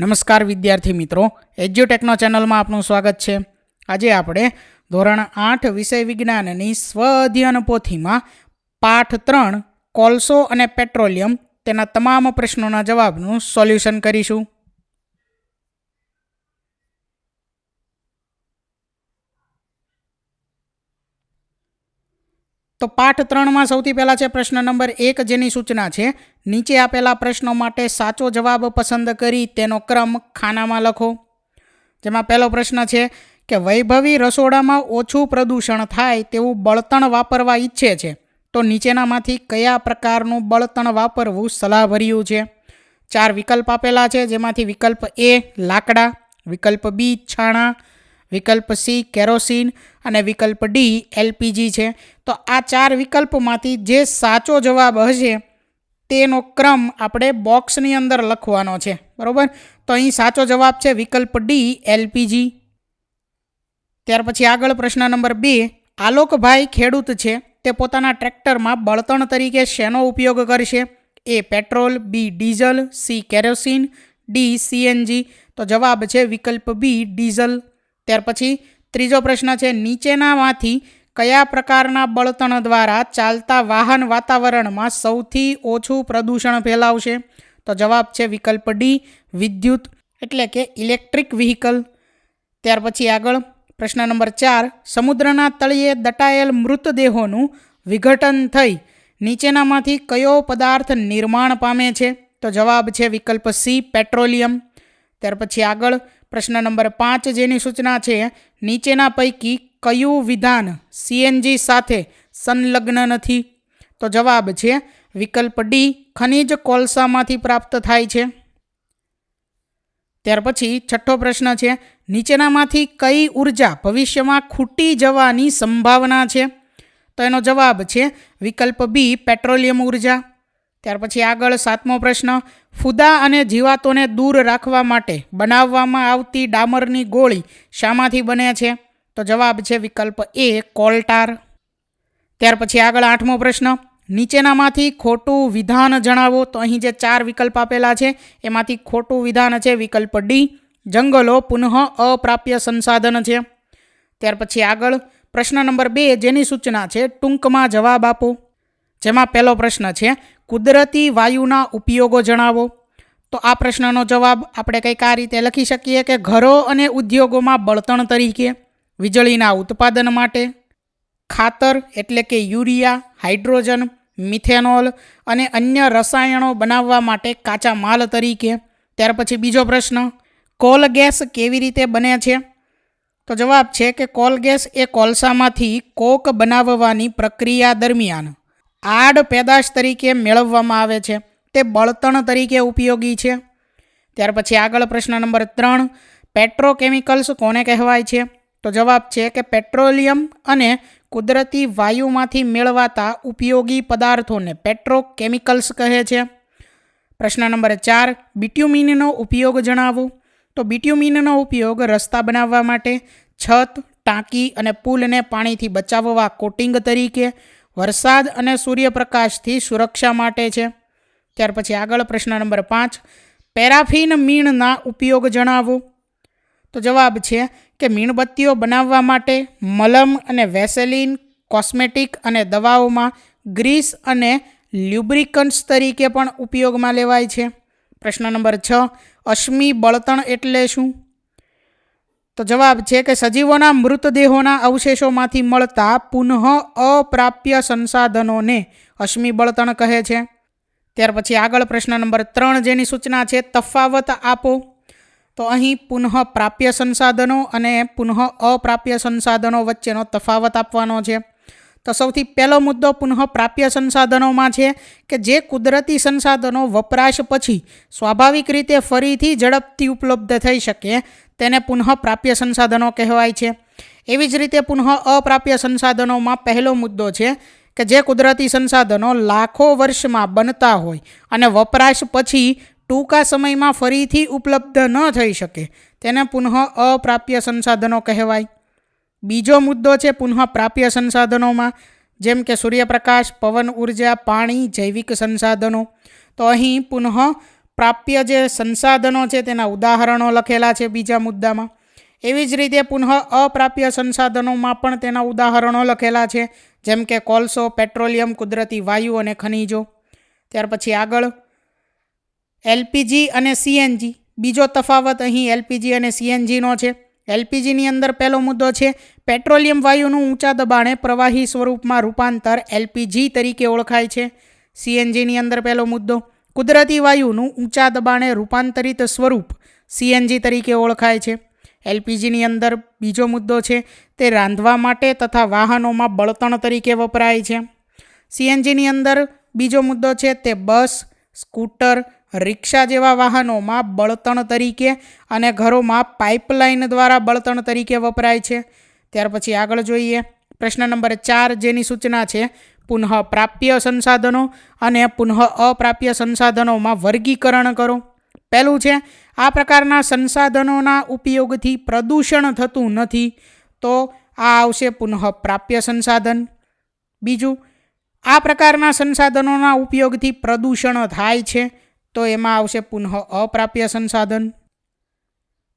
નમસ્કાર વિદ્યાર્થી મિત્રો, એજ્યુટેકનો ચેનલમાં આપનું સ્વાગત છે. આજે આપણે ધોરણ આઠ વિષય વિજ્ઞાનની સ્વ અધ્યયન પોથીમાં પાઠ ત્રણ કોલસો અને પેટ્રોલિયમ તેના તમામ પ્રશ્નોના જવાબનું સોલ્યુશન કરીશું. તો પાઠ ત્રણમાં સૌથી પહેલાં છે પ્રશ્ન નંબર એક, જેની સૂચના છે, નીચે આપેલા પ્રશ્નો માટે સાચો જવાબ પસંદ કરી તેનો ક્રમ ખાનામાં લખો. જેમાં પહેલો પ્રશ્ન છે કે વૈભવી રસોડામાં ઓછું પ્રદૂષણ થાય તેવું બળતણ વાપરવા ઈચ્છે છે. તો નીચેનામાંથી કયા પ્રકારનું બળતણ વાપરવું સલાહભર્યું છે? ચાર વિકલ્પ આપેલા છે, જેમાંથી વિકલ્પ એ લાકડા, વિકલ્પ બી છાણા વિકલ્પ સી કેરોસીન અને વિકલ્પ ડી એલપીજી છે. તો આ ચાર વિકલ્પમાંથી જે સાચો જવાબ હશે તેનો ક્રમ આપણે બોક્સની અંદર લખવાનો છે. બરાબર? તો અહીં સાચો જવાબ છે વિકલ્પ ડી એલપીજી. ત્યાર પછી આગળ પ્રશ્ન નંબર બે. આલોકભાઈ ખેડૂત છે, તે પોતાના ટ્રેક્ટરમાં બળતણ તરીકે શેનો ઉપયોગ કરશે? A petrol, B diesel, C kerosene, D CNG. તો જવાબ છે વિકલ્પ બી ડીઝલ. ત્યાર પછી ત્રીજો પ્રશ્ન છે, નીચેનામાંથી કયા પ્રકારના બળતણ દ્વારા ચાલતા વાહન વાતાવરણમાં સૌથી ઓછું પ્રદૂષણ ફેલાવશે? તો જવાબ છે, વિકલ્પ ડી, વિદ્યુત, એટલે કે ઇલેક્ટ્રિક વ્હીકલ. ત્યાર પછી આગળ, પ્રશ્ન નંબર ચાર, સમુદ્રના તળિયે દટાયેલ મૃતદેહોનું વિઘટન થઈ નીચેનામાંથી કયો પદાર્થ નિર્માણ પામે છે? તો જવાબ છે, વિકલ્પ સી, પેટ્રોલિયમ. ત્યાર પછી આગળ પ્રશ્ન નંબર પાંચ જેની સૂચના છે, નીચેના પૈકી કયું વિધાન સીએનજી સાથે સંલગ્ન નથી? તો જવાબ છે, વિકલ્પ ડી ખનિજ કોલસામાંથી પ્રાપ્ત થાય છે. ત્યાર પછી છઠ્ઠો પ્રશ્ન છે, નીચેનામાંથી કઈ ઊર્જા ભવિષ્યમાં ખૂટી જવાની સંભાવના છે? તો એનો જવાબ છે, વિકલ્પ બી પેટ્રોલિયમ ઊર્જા. ત્યાર પછી આગળ સાતમો પ્રશ્ન, ફુદા અને જીવાતોને દૂર રાખવા માટે બનાવવામાં આવતી ડામરની ગોળી શામાંથી બને છે? તો જવાબ છે વિકલ્પ એ, કોલ્ટાર. ત્યાર પછી આગળ આઠમો પ્રશ્ન, નીચેનામાંથી ખોટું વિધાન જણાવો. તો અહીં જે ચાર વિકલ્પ આપેલા છે, એમાંથી ખોટું વિધાન છે વિકલ્પ ડી, જંગલો પુનઃ અપ્રાપ્ય સંસાધન છે. ત્યાર પછી આગળ, પ્રશ્ન નંબર બે, જેની સૂચના છે ટૂંકમાં જવાબ આપો. જેમાં પહેલો પ્રશ્ન છે, કુદરતી વાયુના ઉપયોગો જણાવો. તો આ પ્રશ્નનો જવાબ આપણે કંઈક આ રીતે લખી શકીએ કે ઘરો અને ઉદ્યોગોમાં બળતણ તરીકે, વીજળીના ઉત્પાદન માટે, ખાતર એટલે કે યુરિયા, હાઇડ્રોજન, મિથેનોલ અને અન્ય રસાયણો બનાવવા માટે કાચા માલ તરીકે. ત્યાર પછી બીજો પ્રશ્ન, કોલ ગેસ કેવી રીતે બને છે? તો જવાબ છે કે કોલ ગેસ એ કોલસામાંથી કોક બનાવવાની પ્રક્રિયા દરમિયાન આડ પેદાશ તરીકે મેળવવામાં આવે છે. તે બળતણ તરીકે ઉપયોગી છે. ત્યાર પછી આગળ પ્રશ્ન નંબર ત્રણ, પેટ્રોકેમિકલ્સ કોને કહેવાય છે? તો જવાબ છે કે પેટ્રોલિયમ અને કુદરતી વાયુમાંથી મેળવાતા ઉપયોગી પદાર્થોને પેટ્રોકેમિકલ્સ કહે છે. પ્રશ્ન નંબર ચાર, બિટ્યુમિનનો ઉપયોગ જણાવો. તો બિટ્યુમિનનો ઉપયોગ રસ્તા બનાવવા માટે છત, ટાંકી અને પુલને પાણીથી બચાવવા કોટિંગ તરીકે વરસાદ અને સૂર્યપ્રકાશથી સુરક્ષા માટે છે. ત્યાર પછી આગળ પ્રશ્ન નંબર પાંચ, પેરાફિન મીણના ઉપયોગ જણાવો. તો જવાબ છે કે મીણબત્તીઓ બનાવવા માટે મલમ અને વેસેલિન, કોસ્મેટિક અને દવાઓમાં ગ્રીસ અને લ્યુબ્રિકન્ટ્સ તરીકે પણ ઉપયોગમાં લેવાય છે. પ્રશ્ન નંબર છ, અશ્મિ બળતણ એટલે શું? તો જવાબ છે કે સજીવોના મૃતદેહોના અવશેષોમાંથી મળતા પુનઃ અપ્રાપ્ય સંસાધનોને અશ્મિ બળતણ કહે છે. ત્યાર પછી આગળ પ્રશ્ન નંબર ત્રણ જેની સૂચના છે, તફાવત આપો. તો અહીં પુનઃ પ્રાપ્ય સંસાધનો અને પુનઃ અપ્રાપ્ય સંસાધનો વચ્ચેનો તફાવત આપવાનો છે. તો સૌથી પહેલો મુદ્દો પુનઃ પ્રાપ્ય સંસાધનોમાં છે કે જે કુદરતી સંસાધનો વપરાશ પછી સ્વાભાવિક રીતે ફરીથી ઝડપથી ઉપલબ્ધ થઈ શકે તેને પુનઃ પ્રાપ્ય સંસાધનો કહેવાય છે. એવી જ રીતે પુનઃ અપ્રાપ્ય સંસાધનોમાં પહેલો મુદ્દો છે કે જે કુદરતી સંસાધનો લાખો વર્ષમાં બનતા હોય અને વપરાશ પછી ટૂંકા સમયમાં ફરીથી ઉપલબ્ધ ન થઈ શકે, તેને પુનઃ અપ્રાપ્ય સંસાધનો કહેવાય. બીજો મુદ્દો છે પુનઃ પ્રાપ્ય સંસાધનોમાં, જેમ કે સૂર્યપ્રકાશ, પવન, ઊર્જા, પાણી, જૈવિક સંસાધનો. તો અહીં પુનઃ પ્રાપ્ય જે સંસાધનો છે તેના ઉદાહરણો લખેલા છે બીજા મુદ્દામાં. એવી જ રીતે પુનઃ અપ્રાપ્ય સંસાધનોમાં પણ તેના ઉદાહરણો લખેલા છે, જેમ કે કોલસો, પેટ્રોલિયમ, કુદરતી વાયુ અને ખનિજો. ત્યાર પછી આગળ. એલપીજી અને સીએનજી. બીજો તફાવત અહીં એલપીજી અને સીએનજીનો છે. એલપીજીની અંદર પહેલો મુદ્દો છે, પેટ્રોલિયમ વાયુનું ઊંચા દબાણે પ્રવાહી સ્વરૂપમાં રૂપાંતર એલપીજી તરીકે ઓળખાય છે. સીએનજીની અંદર પહેલો મુદ્દો. કુદરતી વાયુનું ઊંચા દબાણે રૂપાંતરિત સ્વરૂપ સીએનજી તરીકે ઓળખાય છે. એલપીજીની અંદર બીજો મુદ્દો છે, તે રાંધવા માટે તથા વાહનોમાં બળતણ તરીકે વપરાય છે. સીએનજીની અંદર બીજો મુદ્દો છે, તે બસ, સ્કૂટર, રિક્ષા જેવા વાહનોમાં બળતણ તરીકે અને ઘરોમાં પાઇપલાઇન દ્વારા બળતણ તરીકે વપરાય છે. ત્યાર પછી આગળ જોઈએ. પ્રશ્ન નંબર ચાર જેની સૂચના છે પુનઃ પ્રાપ્ય સંસાધનો અને પુનઃ અપ્રાપ્ય સંસાધનોમાં વર્ગીકરણ કરો. પહેલું છે, આ પ્રકારના સંસાધનોના ઉપયોગથી પ્રદૂષણ થતું નથી, તો આ આવશે પુનઃ પ્રાપ્ય સંસાધન. બીજું, આ પ્રકારના સંસાધનોના ઉપયોગથી પ્રદૂષણ થાય છે, તો એમાં આવશે પુનઃ અપ્રાપ્ય સંસાધન.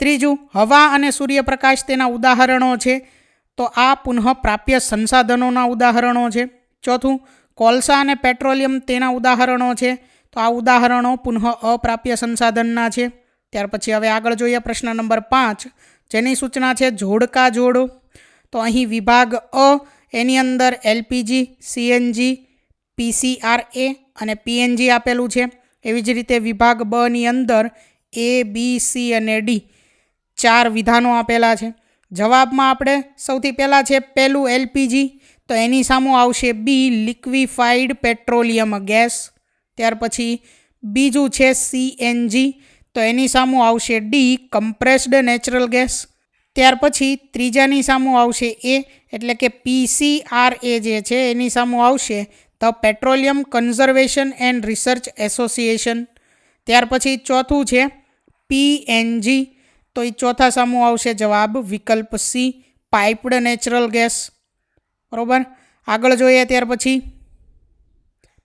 ત્રીજું, હવા અને સૂર્યપ્રકાશ તેના ઉદાહરણો છે, તો આ પુનઃ પ્રાપ્ય સંસાધનોના ઉદાહરણો છે. ચોથું, કોલસા અને પેટ્રોલિયમ તેના ઉદાહરણો છે. તો આ ઉદાહરણો પુનઃ અપ્રાપ્ય સંસાધનના છે. ત્યાર પછી હવે આગળ જોઈએ પ્રશ્ન નંબર પાંચ, જેની સૂચના છે જોડકા જોડો. તો અહીં વિભાગ અ, એની અંદર એલપીજી, સીએનજી, પીસીઆરએ અને પીએનજી આપેલું છે. એવી જ રીતે વિભાગ બની અંદર એ, બી, સી અને ડી ચાર વિધાનો આપેલા છે. જવાબમાં આપણે સૌથી પહેલાં છે પહેલું એલપીજી તો એની સામું આવશે બી લિક્વિફાઈડ પેટ્રોલિયમ ગેસ. ત્યાર પછી બીજું છે સીએનજી તો એની સામું આવશે ડી, કમ્પ્રેસ્ડ નેચરલ ગેસ. ત્યાર પછી ત્રીજાની સામું આવશે એ, એટલે કે પીસીઆર એ જે છે, એની સામું આવશે the petroleum conservation and research association. ત્યાર પછી ચોથું છે પીએનજી તો એ ચોથા સામું આવશે જવાબ વિકલ્પ સી, પાઇપ્ડ નેચરલ ગેસ. બરાબર? આગળ જોઈએ ત્યાર પછી.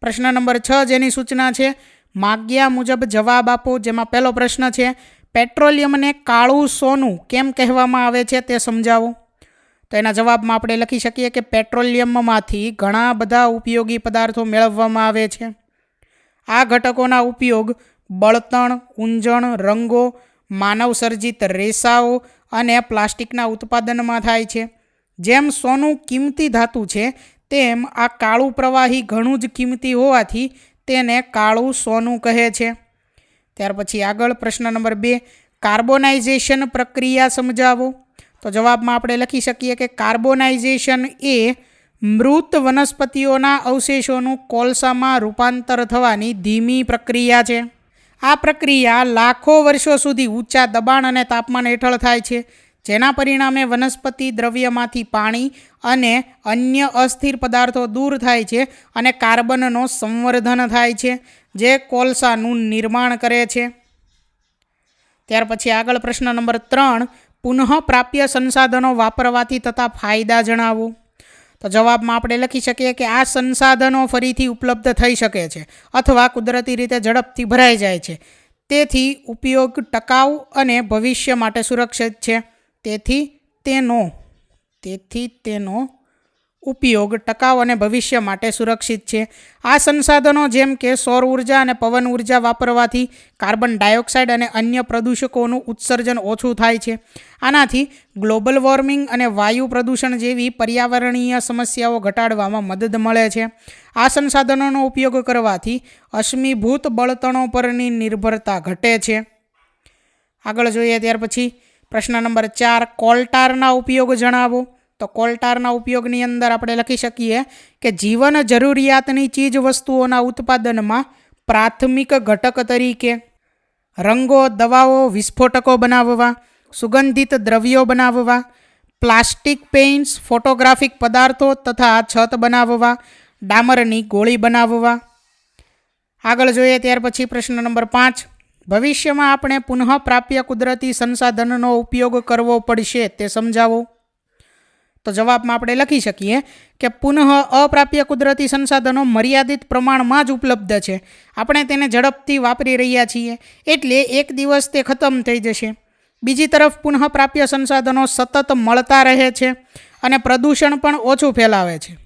પ્રશ્ન નંબર છ જેની સૂચના છે, માગ્યા મુજબ જવાબ આપો. જેમાં પહેલો પ્રશ્ન છે પેટ્રોલિયમને કાળું સોનું કેમ કહેવામાં આવે છે તે સમજાવો. તો એના જવાબમાં આપણે લખી શકીએ કે પેટ્રોલિયમમાંથી ઘણા બધા ઉપયોગી પદાર્થો મેળવવામાં આવે છે. આ ઘટકોના ઉપયોગ બળતણ, ઊંજણ, રંગો, માનવસર્જિત રેસાઓ અને પ્લાસ્ટિકના ઉત્પાદનમાં થાય છે. જેમ સોનું કિંમતી ધાતુ છે, તેમ આ કાળું પ્રવાહી ઘણું જ કિંમતી હોવાથી તેને કાળું સોનું કહે છે. ત્યાર પછી આગળ પ્રશ્ન નંબર બે, કાર્બોનાઇઝેશન પ્રક્રિયા સમજાવો. તો જવાબમાં આપણે લખી શકીએ કે કાર્બોનાઇઝેશન એ મૃત વનસ્પતિઓના અવશેષોનું કોલસામાં રૂપાંતર થવાની ધીમી પ્રક્રિયા છે. આ પ્રક્રિયા લાખો વર્ષો સુધી ઊંચા દબાણ અને તાપમાન હેઠળ થાય છે. જેના પરિણામે વનસ્પતિ દ્રવ્યમાંથી પાણી અને અન્ય અસ્થિર પદાર્થો દૂર થાય છે અને કાર્બનનો સંવર્ધન થાય છે, જે કોલસાનું નિર્માણ કરે છે. ત્યાર પછી આગળ પ્રશ્ન નંબર ત્રણ પુનઃપ્રાપ્ય સંસાધનો વાપરવાથી થતા ફાયદા જણાવો. તો જવાબમાં આપણે લખી શકીએ કે આ સંસાધનો ફરીથી ઉપલબ્ધ થઈ શકે છે અથવા કુદરતી રીતે ઝડપથી ભરાઈ જાય છે. તેથી ઉપયોગ, ટકાઉ અને ભવિષ્ય માટે સુરક્ષિત છે. તેથી તેનો તેથી તેનો ઉપયોગ ટકાઉ અને ભવિષ્ય માટે સુરક્ષિત છે. આ સંસાધનો જેમ કે સૌર ઊર્જા અને પવન ઊર્જા વાપરવાથી કાર્બન ડાયોક્સાઇડ અને અન્ય પ્રદૂષકોનું ઉત્સર્જન ઓછું થાય છે. આનાથી ગ્લોબલ વોર્મિંગ અને વાયુ પ્રદૂષણ જેવી પર્યાવરણીય સમસ્યાઓ ઘટાડવામાં મદદ મળે છે. આ સંસાધનોનો ઉપયોગ કરવાથી અશ્મિભૂત બળતણો પરની નિર્ભરતા ઘટે છે. આગળ જોઈએ ત્યાર પછી પ્રશ્ન નંબર ચાર, કોલ્ટારના ઉપયોગ જણાવો. તો કોલ્ટારના ઉપયોગની અંદર આપણે લખી શકીએ કે જીવન જરૂરિયાતની ચીજ વસ્તુઓના ઉત્પાદનમાં પ્રાથમિક ઘટક તરીકે રંગો, દવાઓ, વિસ્ફોટકો બનાવવા, સુગંધિત દ્રવ્યો બનાવવા, પ્લાસ્ટિક પેઇન્ટ્સ, ફોટોગ્રાફિક પદાર્થો તથા છત બનાવવા, ડામરની ગોળી બનાવવા. આગળ જોઈએ ત્યાર પછી પ્રશ્ન નંબર પાંચ. ભવિષ્યમાં આપણે પુનઃપ્રાપ્ય કુદરતી સંસાધનનો ઉપયોગ કરવો પડશે, તે સમજાવો. તો જવાબમાં આપણે લખી શકીએ કે પુનઃ અપ્રાપ્ય કુદરતી સંસાધનો મર્યાદિત પ્રમાણમાં જ ઉપલબ્ધ છે. આપણે તેને ઝડપથી વાપરી રહ્યા છીએ, એટલે એક દિવસ તે ખતમ થઈ જશે. બીજી તરફ પુનઃપ્રાપ્ય સંસાધનો સતત મળતા રહે છે અને પ્રદૂષણ પણ ઓછું ફેલાવે છે.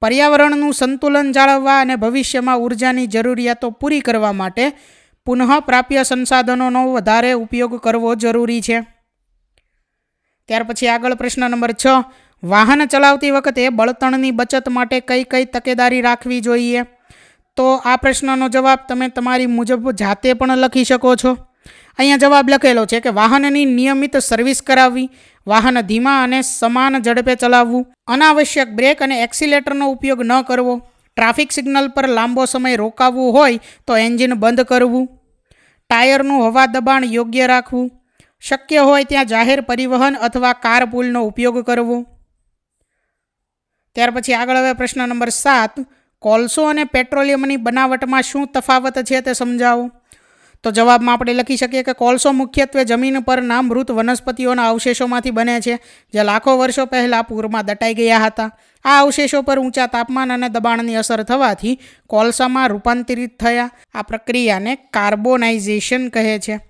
પર્યાવરણનું સંતુલન જાળવવા અને ભવિષ્યમાં ઉર્જાની જરૂરિયાતો પૂરી કરવા માટે પુનઃપ્રાપ્ય સંસાધનોનો વધારે ઉપયોગ કરવો જરૂરી છે. ત્યાર પછી આગળ પ્રશ્ન નંબર છ. વાહન ચલાવતી વખતે બળતણની બચત માટે કઈ કઈ તકેદારી રાખવી જોઈએ? તો આ પ્રશ્નનો જવાબ તમે તમારી મુજબ જાતે પણ લખી શકો છો. અહીંયા જવાબ લખેલો છે કે વાહનની નિયમિત સર્વિસ કરાવવી, વાહન ધીમા અને સમાન ઝડપે ચલાવવું, અનાવશ્યક બ્રેક અને એક્સિલેટરનો ઉપયોગ ન કરવો. ટ્રાફિક સિગ્નલ પર લાંબો સમય રોકાવવું હોય તો એન્જિન બંધ કરવું, ટાયરનું હવા દબાણ યોગ્ય રાખવું, શક્ય હોય ત્યાં જાહેર પરિવહન અથવા કાર પુલનો ઉપયોગ કરવો. ત્યાર પછી આગળ હવે પ્રશ્ન નંબર સાત, કોલસો અને પેટ્રોલિયમની બનાવટમાં શું તફાવત છે તે સમજાવો. તો જવાબમાં આપણે લખી શકીએ કે કોલસો મુખ્યત્વે જમીન પરના મૃત વનસ્પતિઓના અવશેષોમાંથી બને છે, જે લાખો વર્ષો પહેલાં પૂરમાં દટાઈ ગયા હતા. આ અવશેષો પર ઊંચા તાપમાન અને દબાણની અસર થવાથી કોલસામાં રૂપાંતરિત થયા. આ પ્રક્રિયાને કાર્બોનાઇઝેશન કહે છે.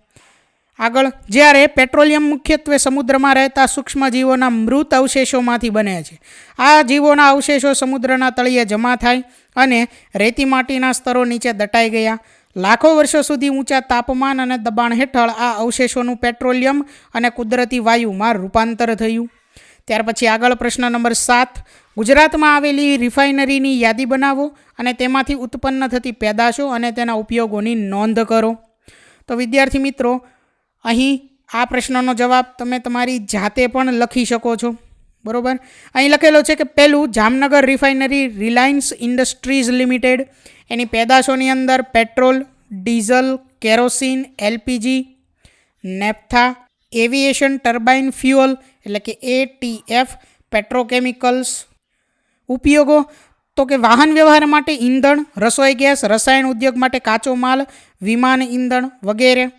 આગળ, જ્યારે પેટ્રોલિયમ મુખ્યત્વે સમુદ્રમાં રહેતા સૂક્ષ્મજીવોના મૃત અવશેષોમાંથી બને છે. આ જીવોના અવશેષો સમુદ્રના તળિયે જમા થાય અને રેતી માટીના સ્તરો નીચે દટાઈ ગયા. લાખો વર્ષો સુધી ઊંચા તાપમાન અને દબાણ હેઠળ આ અવશેષોનું પેટ્રોલિયમ અને કુદરતી વાયુમાં રૂપાંતર થયું. ત્યાર પછી આગળ પ્રશ્ન નંબર સાત, ગુજરાતમાં આવેલી રિફાઇનરીની યાદી બનાવો અને તેમાંથી ઉત્પન્ન થતી પેદાશો અને તેના ઉપયોગોની નોંધ કરો. તો વિદ્યાર્થી મિત્રો, અહીં આ પ્રશ્નનો જવાબ તમે તમારી જાતે પણ લખી શકો છો. બરાબર? અહીં લખેલો છે કે પહેલું Jamnagar refinery Reliance Industries Limited. એની પેદાશોની અંદર petrol, diesel, kerosene, LPG, naphtha, aviation turbine fuel એટલે કે એટીએફ પેટ્રોકેમિકલ્સ. ઉપયોગો? તો કે વાહન વ્યવહાર માટે ઈંધણ, રસોઈ ગેસ, રસાયણ ઉદ્યોગ માટે કાચો માલ, વિમાન ઈંધણ વગેરે.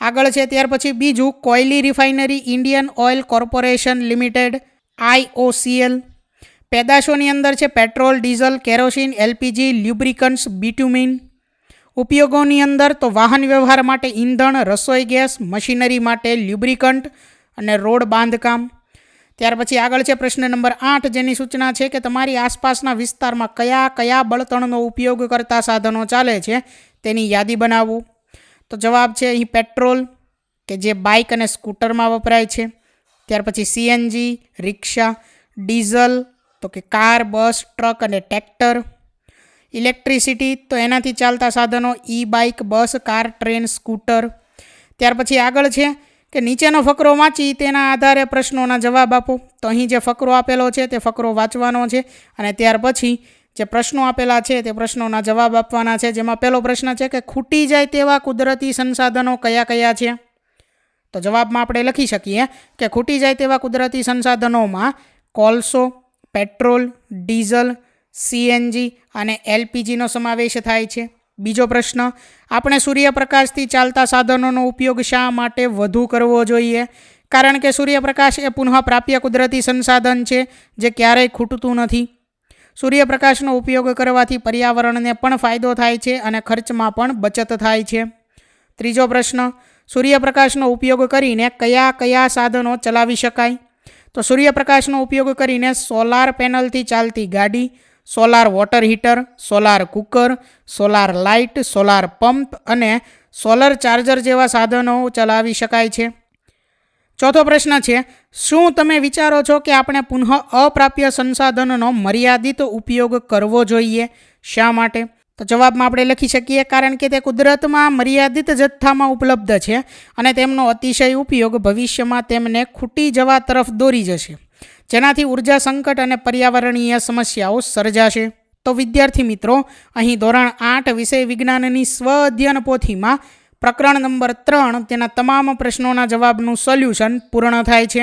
આગળ છે, ત્યાર પછી બીજું, Koyali refinery Indian Oil Corporation Limited IOCL પેદાશોની અંદર છે petrol, diesel, kerosene, LPG, lubricants, bitumen. ઉપયોગોની અંદર તો વાહન વ્યવહાર માટે ઈંધણ, રસોઈ ગેસ, મશીનરી માટે લ્યુબ્રિકન્ટ અને રોડ બાંધકામ. ત્યાર પછી આગળ છે પ્રશ્ન નંબર આઠ, જેની સૂચના છે કે તમારી આસપાસના વિસ્તારમાં કયા કયા બળતણનો ઉપયોગ કરતા સાધનો ચાલે છે તેની યાદી બનાવવું. તો જવાબ છે અહીં પેટ્રોલ, કે જે બાઇક અને સ્કૂટરમાં વપરાય છે. ત્યાર પછી સીએનજી, રિક્ષા, ડીઝલ તો કે કાર, બસ, ટ્રક અને ટ્રેક્ટર. ઇલેક્ટ્રિસિટી તો એનાથી ચાલતા સાધનો e bike bus, car, train, scooter. ત્યાર પછી આગળ છે કે નીચેનો ફકરો વાંચી તેના આધારે પ્રશ્નોના જવાબ આપો. તો અહીં જે ફકરો આપેલો છે તે ફકરો વાંચવાનો છે અને ત્યાર પછી જે પ્રશ્નો આપેલા છે તે પ્રશ્નોના જવાબ આપવાના છે. જેમાં પહેલો પ્રશ્ન છે કે ખૂટી જાય તેવા કુદરતી સંસાધનો કયા કયા છે? તો જવાબમાં આપણે લખી શકીએ કે ખૂટી જાય તેવા કુદરતી સંસાધનોમાં કોલસો પેટ્રોલ, ડીઝલ, સીએનજી અને એલપીજીનો સમાવેશ થાય છે. બીજો પ્રશ્ન, આપણે સૂર્યપ્રકાશથી ચાલતા સાધનોનો ઉપયોગ શા માટે વધુ કરવો જોઈએ? કારણ કે સૂર્યપ્રકાશ એ પુનઃપ્રાપ્ય કુદરતી સંસાધન છે જે ક્યારેય ખૂટતું નથી. સૂર્યપ્રકાશનો ઉપયોગ કરવાથી પર્યાવરણને પણ ફાયદો થાય છે અને ખર્ચમાં પણ બચત થાય છે. ત્રીજો પ્રશ્ન, સૂર્યપ્રકાશનો ઉપયોગ કરીને કયા કયા સાધનો ચલાવી શકાય? તો સૂર્યપ્રકાશનો ઉપયોગ કરીને સોલાર પેનલથી ચાલતી ગાડી, solar water heater, solar cooker, solar light, solar pump અને સોલર ચાર્જર જેવા સાધનો ચલાવી શકાય છે. ચોથો પ્રશ્ન છે, શું તમે વિચારો છો કે આપણે પુનઃ અપ્રાપ્ય સંસાધનોનો મર્યાદિત ઉપયોગ કરવો જોઈએ? શા માટે? તો જવાબમાં આપણે લખી શકીએ, કારણ કે તે કુદરતમાં મર્યાદિત જથ્થામાં ઉપલબ્ધ છે અને તેમનો અતિશય ઉપયોગ ભવિષ્યમાં તેમને ખૂટી જવા તરફ દોરી જશે. જેનાથી ઊર્જા સંકટ અને પર્યાવરણીય સમસ્યાઓ સર્જાશે. તો વિદ્યાર્થી મિત્રો, અહીં ધોરણ આઠ વિષય વિજ્ઞાનની સ્વ અધ્યયન પોથીમાં પ્રકરણ નંબર ત્રણ તેના તમામ પ્રશ્નોના જવાબનું સોલ્યુશન પૂર્ણ થાય છે.